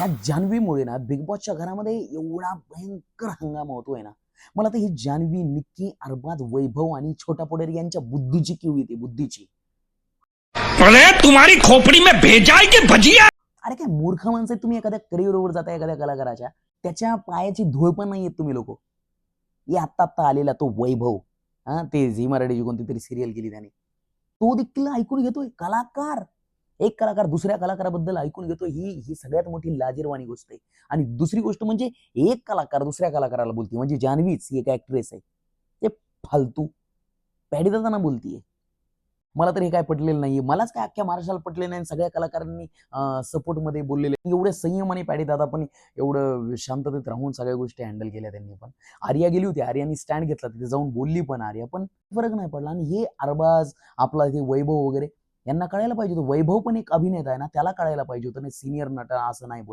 या जान्हवीमुळे ना बिग बॉसच्या घरामध्ये एवढा भयंकर हंगामा होतोय ना. मला तर ही जान्हवी निक्की अरबाज वैभव आणि छोटा पोडेर यांच्या बुद्धीची किव येते बुद्धीची. अरे तुम्हारी खोपड़ी में भेजा है कि भजिया? अरे काय मूर्ख माणसं तुम्ही एखाद्या करिअरवर जाता एखाद्या कलाकाराच्या? त्याच्या पायाची धूळ पण नाही येत तुम्ही लोक. हे आत्ता आत्ता आलेला तो वैभव. हा ते झी मराठीची कोणती तरी सिरियल केली त्याने. तो देखील ऐकून घेतोय कलाकार. एक कलाकार दुसऱ्या कलाकाराबद्दल ऐकून घेतो ही ही सगळ्यात मोठी लाजीरवाणी गोष्ट आहे. आणि दुसरी गोष्ट म्हणजे एक कलाकार दुसऱ्या कलाकाराला बोलते म्हणजे जान्हवीच ही एक ऍक्ट्रेस आहे. ते फालतू पॅडी दादांना बोलतीये. मला तर हे काय पटलेलं नाहीये. मलाच काय अख्ख्या महाराष्ट्राला पटलेलं नाही सगळ्या कलाकारांनी सपोर्टमध्ये बोललेले एवढे संयम आणि पॅडी दादा पण एवढं शांततेत राहून सगळ्या गोष्टी हँडल केल्या त्यांनी पण. आर्या गेली होती. आर्यानी स्टँड घेतला. तिथे जाऊन बोलली पण आर्या पण फरक नाही पडला. आणि हे अरबाज आपला वैभव वगैरे यांना कळायला पाहिजे होतं. वैभव पण एक अभिनेता आहे ना त्याला कळायला पाहिजे होतं. नाही सिनियर नट असं नाही बोला